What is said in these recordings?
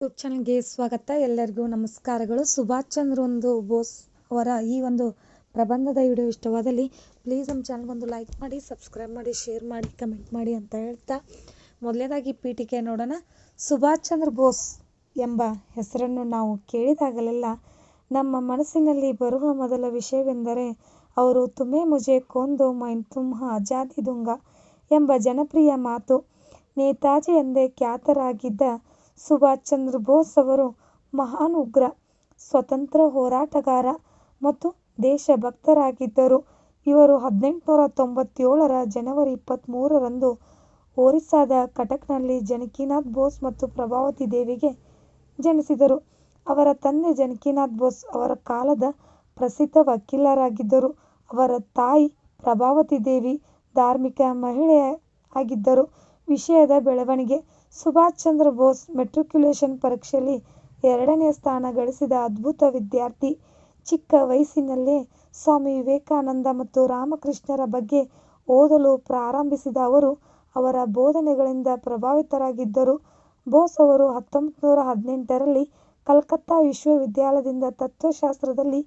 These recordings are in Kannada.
ಯೂಟ್ಯೂಬ್ ಚಾನಲ್ಗೆ ಸ್ವಾಗತ. ಎಲ್ಲರಿಗೂ ನಮಸ್ಕಾರಗಳು. ಸುಭಾಷ್ ಚಂದ್ರ ಒಂದು ಬೋಸ್ ಅವರ ಈ ಒಂದು ಪ್ರಬಂಧದ ವಿಡಿಯೋ ಇಷ್ಟವಾದಲ್ಲಿ ಪ್ಲೀಸ್ ನಮ್ಮ ಚಾನಲ್ಗೊಂದು ಲೈಕ್ ಮಾಡಿ ಸಬ್ಸ್ಕ್ರೈಬ್ ಮಾಡಿ ಶೇರ್ ಮಾಡಿ ಕಮೆಂಟ್ ಮಾಡಿ ಅಂತ ಹೇಳ್ತಾ ಮೊದಲನೇದಾಗಿ ಪೀಠಿಕೆ ನೋಡೋಣ. ಸುಭಾಷ್ ಚಂದ್ರ ಬೋಸ್ ಎಂಬ ಹೆಸರನ್ನು ನಾವು ಕೇಳಿದಾಗಲೆಲ್ಲ ನಮ್ಮ ಮನಸ್ಸಿನಲ್ಲಿ ಬರುವ ಮೊದಲ ವಿಷಯವೆಂದರೆ ಅವರು ತುಮೆ ಮುಜೆ ಕೊಂದು ಮೈನ್ ತುಮ್ಹ ಆಜಾದಿ ದುಂಗ ಎಂಬ ಜನಪ್ರಿಯ ಮಾತು ನೇತಾಜಿ ಎಂದೇ ಖ್ಯಾತರಾಗಿದ್ದ ಸುಭಾಷ್ ಚಂದ್ರ ಬೋಸ್ ಅವರು ಮಹಾನ್ ಉಗ್ರ, ಸ್ವತಂತ್ರ ಹೋರಾಟಗಾರ ಮತ್ತು ದೇಶಭಕ್ತರಾಗಿದ್ದರು. ಇವರು ಹದಿನೆಂಟುನೂರ ತೊಂಬತ್ತೇಳರ ಜನವರಿ ಇಪ್ಪತ್ತ್ಮೂರರಂದು ಒರಿಸ್ಸಾದ ಕಟಕ್ನಲ್ಲಿ ಜನಕಿನಾಥ್ ಬೋಸ್ ಮತ್ತು ಪ್ರಭಾವತಿ ದೇವಿಗೆ ಜನಿಸಿದರು. ಅವರ ತಂದೆ ಜನಕಿನಾಥ್ ಬೋಸ್ ಅವರ ಕಾಲದ ಪ್ರಸಿದ್ಧ ವಕೀಲರಾಗಿದ್ದರು. ಅವರ ತಾಯಿ ಪ್ರಭಾವತಿ ದೇವಿ ಧಾರ್ಮಿಕ ಮಹಿಳೆಯಾಗಿದ್ದರು. ವಿಷಯದ ಬೆಳವಣಿಗೆ. ಸುಭಾಷ್ ಚಂದ್ರ ಬೋಸ್ ಮೆಟ್ರಿಕ್ಯುಲೇಷನ್ ಪರೀಕ್ಷೆಯಲ್ಲಿ ಎರಡನೇ ಸ್ಥಾನ ಗಳಿಸಿದ ಅದ್ಭುತ ವಿದ್ಯಾರ್ಥಿ. ಚಿಕ್ಕ ವಯಸ್ಸಿನಲ್ಲೇ ಸ್ವಾಮಿ ವಿವೇಕಾನಂದ ಮತ್ತು ರಾಮಕೃಷ್ಣರ ಬಗ್ಗೆ ಓದಲು ಪ್ರಾರಂಭಿಸಿದ ಅವರು, ಅವರ ಬೋಧನೆಗಳಿಂದ ಪ್ರಭಾವಿತರಾಗಿದ್ದರು. ಬೋಸ್ ಅವರು ಹತ್ತೊಂಬತ್ತು ನೂರ ಹದಿನೆಂಟರಲ್ಲಿ ಕಲ್ಕತ್ತಾ ವಿಶ್ವವಿದ್ಯಾಲಯದಿಂದ ತತ್ವಶಾಸ್ತ್ರದಲ್ಲಿ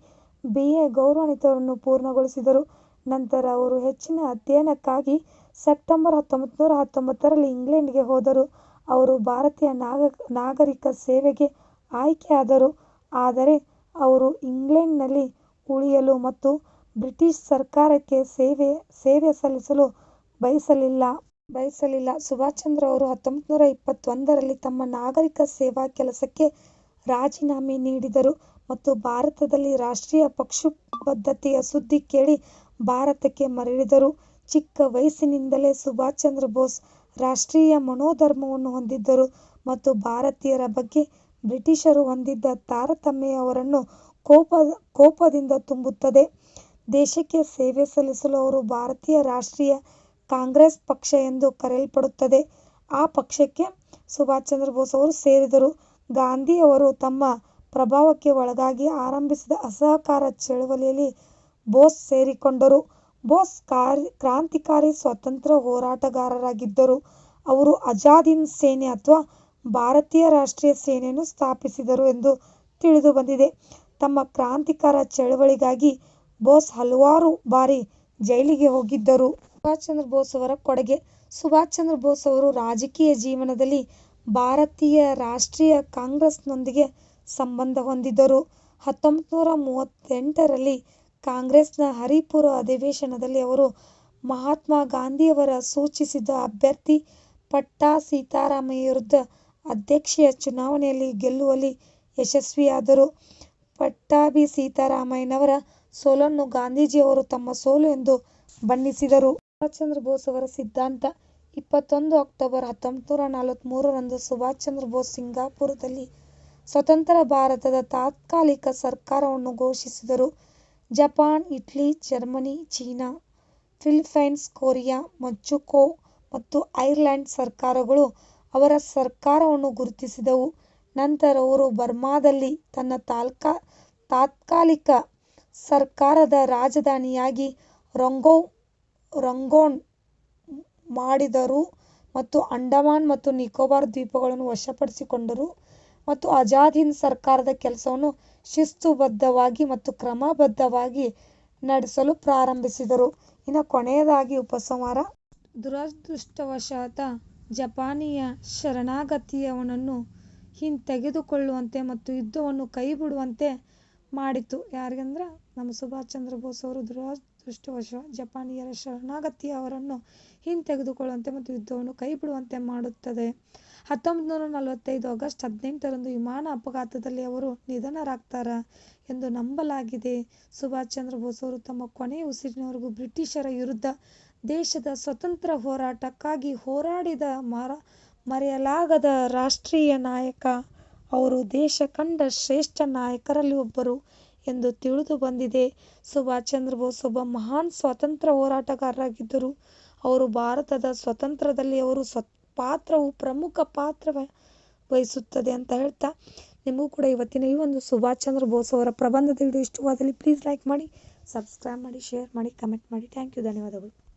ಬಿ ಎ ಗೌರವಾನ್ವಿತರನ್ನು ಪೂರ್ಣಗೊಳಿಸಿದರು. ನಂತರ ಅವರು ಹೆಚ್ಚಿನ ಅಧ್ಯಯನಕ್ಕಾಗಿ ಸೆಪ್ಟೆಂಬರ್ ಹತ್ತೊಂಬತ್ತು ನೂರ ಹತ್ತೊಂಬತ್ತರಲ್ಲಿ ಇಂಗ್ಲೆಂಡ್ಗೆ ಹೋದರು. ಅವರು ಭಾರತೀಯ ನಾಗ, ನಾಗರಿಕ ಸೇವೆಗೆ ಆಯ್ಕೆಯಾದರು. ಆದರೆ ಅವರು ಇಂಗ್ಲೆಂಡ್ನಲ್ಲಿ ಉಳಿಯಲು ಮತ್ತು ಬ್ರಿಟಿಷ್ ಸರ್ಕಾರಕ್ಕೆ ಸೇವೆ ಸೇವೆ ಸಲ್ಲಿಸಲು ಬಯಸಲಿಲ್ಲ. ಬಯಸಲಿಲ್ಲ. ಸುಭಾಷ್ ಚಂದ್ರ ಅವರು ಹತ್ತೊಂಬತ್ತು ನೂರ ಇಪ್ಪತ್ತೊಂದರಲ್ಲಿ ತಮ್ಮ ನಾಗರಿಕ ಸೇವಾ ಕೆಲಸಕ್ಕೆ ರಾಜೀನಾಮೆ ನೀಡಿದರು ಮತ್ತು ಭಾರತದಲ್ಲಿ ರಾಷ್ಟ್ರೀಯ ಪಕ್ಷಬದ್ಧತೆಯ ಸುದ್ದಿ ಕೇಳಿ ಭಾರತಕ್ಕೆ ಮರಳಿದರು ಚಿಕ್ಕ ವಯಸ್ಸಿನಿಂದಲೇ ಸುಭಾಷ್ ಚಂದ್ರ ಬೋಸ್ ರಾಷ್ಟ್ರೀಯ ಮನೋಧರ್ಮವನ್ನು ಹೊಂದಿದ್ದರು ಮತ್ತು ಭಾರತೀಯರ ಬಗ್ಗೆ ಬ್ರಿಟಿಷರು ಹೊಂದಿದ್ದ ತಾರತಮ್ಯ ಅವರನ್ನು ಕೋಪ, ಕೋಪದಿಂದ ತುಂಬುತ್ತದೆ. ದೇಶಕ್ಕೆ ಸೇವೆ ಸಲ್ಲಿಸಲು ಅವರು ಭಾರತೀಯ ರಾಷ್ಟ್ರೀಯ ಕಾಂಗ್ರೆಸ್ ಪಕ್ಷ ಎಂದು ಕರೆಯಲ್ಪಡುತ್ತದೆ. ಆ ಪಕ್ಷಕ್ಕೆ ಸುಭಾಷ್ ಚಂದ್ರ ಬೋಸ್ ಅವರು ಸೇರಿದರು. ಗಾಂಧಿ ಅವರು ತಮ್ಮ ಪ್ರಭಾವಕ್ಕೆ ಒಳಗಾಗಿ ಆರಂಭಿಸಿದ ಅಸಹಕಾರ ಚಳವಳಿಯಲ್ಲಿ ಬೋಸ್ ಸೇರಿಕೊಂಡರು. ಬೋಸ್ ಕ್ರಾಂತಿಕಾರಿ ಸ್ವತಂತ್ರ ಹೋರಾಟಗಾರರಾಗಿದ್ದರು. ಅವರು ಹಿಂದ್ ಸೇನೆ ಅಥವಾ ಭಾರತೀಯ ರಾಷ್ಟ್ರೀಯ ಸೇನೆಯನ್ನು ಸ್ಥಾಪಿಸಿದರು ಎಂದು ತಿಳಿದು ಬಂದಿದೆ. ತಮ್ಮ ಕ್ರಾಂತಿಕಾರ ಚಳವಳಿಗಾಗಿ ಬೋಸ್ ಹಲವಾರು ಬಾರಿ ಜೈಲಿಗೆ ಹೋಗಿದ್ದರು. ಸುಭಾಷ್ ಚಂದ್ರ ಬೋಸ್ ಅವರ ಕೊಡುಗೆ. ಸುಭಾಷ್ ಚಂದ್ರ ಬೋಸ್ ಅವರು ರಾಜಕೀಯ ಜೀವನದಲ್ಲಿ ಭಾರತೀಯ ರಾಷ್ಟ್ರೀಯ ಕಾಂಗ್ರೆಸ್ನೊಂದಿಗೆ ಸಂಬಂಧ ಹೊಂದಿದ್ದರು. ಹತ್ತೊಂಬತ್ತು ನೂರ ಮೂವತ್ತೆಂಟರಲ್ಲಿ ಕಾಂಗ್ರೆಸ್ನ ಹರಿಪುರ ಅಧಿವೇಶನದಲ್ಲಿ ಅವರು ಮಹಾತ್ಮ ಗಾಂಧಿಯವರ ಸೂಚಿಸಿದ ಅಭ್ಯರ್ಥಿ ಪಟ್ಟಾ ಸೀತಾರಾಮಯ್ಯ ವಿರುದ್ಧ ಅಧ್ಯಕ್ಷೀಯ ಚುನಾವಣೆಯಲ್ಲಿ ಗೆಲ್ಲುವಲ್ಲಿ ಯಶಸ್ವಿಯಾದರು. ಪಟ್ಟಾಭಿ ಸೀತಾರಾಮಯ್ಯನವರ ಸೋಲನ್ನು ಗಾಂಧೀಜಿಯವರು ತಮ್ಮ ಸೋಲು ಎಂದು ಬಣ್ಣಿಸಿದರು. ಸುಭಾಷ್ ಚಂದ್ರ ಬೋಸ್ ಅವರ ಸಿದ್ಧಾಂತ, ಇಪ್ಪತ್ತೊಂದು ಅಕ್ಟೋಬರ್ ಹತ್ತೊಂಬತ್ತು ನೂರ ನಲವತ್ತ್ಮೂರರಂದು ಸುಭಾಷ್ ಚಂದ್ರ ಬೋಸ್ ಸಿಂಗಾಪುರದಲ್ಲಿ ಸ್ವತಂತ್ರ ಭಾರತದ ತಾತ್ಕಾಲಿಕ ಸರ್ಕಾರವನ್ನು ಘೋಷಿಸಿದರು. Japan, Italy, Germany, China Philippines Korea, Mexico ಮತ್ತು ಐರ್ಲೆಂಡ್ ಸರ್ಕಾರಗಳು ಅವರ ಸರ್ಕಾರವನ್ನು ಗುರುತಿಸಿದವು. ನಂತರ ಅವರು ಬರ್ಮಾದಲ್ಲಿ ತನ್ನ ತಾಲ್ಕಾ, ತಾತ್ಕಾಲಿಕ ಸರ್ಕಾರದ ರಾಜಧಾನಿಯಾಗಿ ರಂಗೋ, ರಂಗೋನ್ ಮಾಡಿದರು ಮತ್ತು ಅಂಡಮಾನ್ ಮತ್ತು ನಿಕೋಬಾರ್ ದ್ವೀಪಗಳನ್ನು ವಶಪಡಿಸಿಕೊಂಡರು. ಮತ್ತು ಆಜಾದ್ ಹಿಂದ್ ಸರ್ಕಾರದ ಕೆಲಸವನ್ನು ಶಿಸ್ತುಬದ್ಧವಾಗಿ ಮತ್ತು ಕ್ರಮಬದ್ಧವಾಗಿ ನಡೆಸಲು ಪ್ರಾರಂಭಿಸಿದರು. ಇನ್ನು ಕೊನೆಯದಾಗಿ ಉಪಸಂಹಾರ. ದುರದೃಷ್ಟವಶಾತ ಜಪಾನಿಯ ಶರಣಾಗತಿಯವನನ್ನು ಹಿಂತೆಗೆದುಕೊಳ್ಳುವಂತೆ ಮತ್ತು ಯುದ್ಧವನ್ನು ಕೈಬಿಡುವಂತೆ ಮಾಡಿತು. ಯಾರಿಗಂದ್ರೆ ನಮ್ಮ ಸುಭಾಷ್ ಚಂದ್ರ ಬೋಸ್ ಅವರು ದುರದೃಷ್ಟವಶಾತ್ ಜಪಾನಿಯರ ಶರಣಾಗತಿ ಅವರನ್ನು ಹಿಂತೆಗೆದುಕೊಳ್ಳುವಂತೆ ಮತ್ತು ಯುದ್ಧವನ್ನು ಕೈಬಿಡುವಂತೆ ಮಾಡುತ್ತದೆ. ಹತ್ತೊಂಬತ್ತು ನೂರ ನಲವತ್ತೈದು ಆಗಸ್ಟ್ ಹದಿನೆಂಟರಂದು ವಿಮಾನ ಅಪಘಾತದಲ್ಲಿ ಅವರು ನಿಧನರಾಗ್ತಾರೆ ಎಂದು ನಂಬಲಾಗಿದೆ. ಸುಭಾಷ್ ಚಂದ್ರ ಬೋಸ್ ಅವರು ತಮ್ಮ ಕೊನೆಯ ಉಸಿರಿನವರೆಗೂ ಬ್ರಿಟಿಷರ ವಿರುದ್ಧ ದೇಶದ ಸ್ವತಂತ್ರ ಹೋರಾಟಕ್ಕಾಗಿ ಹೋರಾಡಿದ ಮರ, ಮರೆಯಲಾಗದ ರಾಷ್ಟ್ರೀಯ ನಾಯಕ. ಅವರು ದೇಶ ಕಂಡ ಶ್ರೇಷ್ಠ ನಾಯಕರಲ್ಲಿ ಒಬ್ಬರು. ಎಂದು ತಿಳಿದು ಬಂದಿದೆ. ಸುಭಾಷ್ ಚಂದ್ರ ಬೋಸ್ ಒಬ್ಬ ಮಹಾನ್ ಸ್ವಾತಂತ್ರ್ಯ ಹೋರಾಟಗಾರರಾಗಿದ್ದರು. ಅವರು ಭಾರತದ ಸ್ವಾತಂತ್ರ್ಯದಲ್ಲಿ ಅವರು ಸ್ವ, ಪಾತ್ರವು ಪ್ರಮುಖ ಪಾತ್ರ ವಹಿಸುತ್ತದೆ ಅಂತ ಹೇಳ್ತಾ ನಿಮಗೂ ಕೂಡ ಇವತ್ತಿನ ಈ ಒಂದು ಸುಭಾಷ್ ಚಂದ್ರ ಬೋಸ್ ಅವರ ಪ್ರಬಂಧದ ವಿಡಿಯೋ ಇಷ್ಟವಾದಲ್ಲಿ ಪ್ಲೀಸ್ ಲೈಕ್ ಮಾಡಿ ಸಬ್ಸ್ಕ್ರೈಬ್ ಮಾಡಿ ಶೇರ್ ಮಾಡಿ ಕಮೆಂಟ್ ಮಾಡಿ. ಥ್ಯಾಂಕ್ ಯು ಧನ್ಯವಾದಗಳು.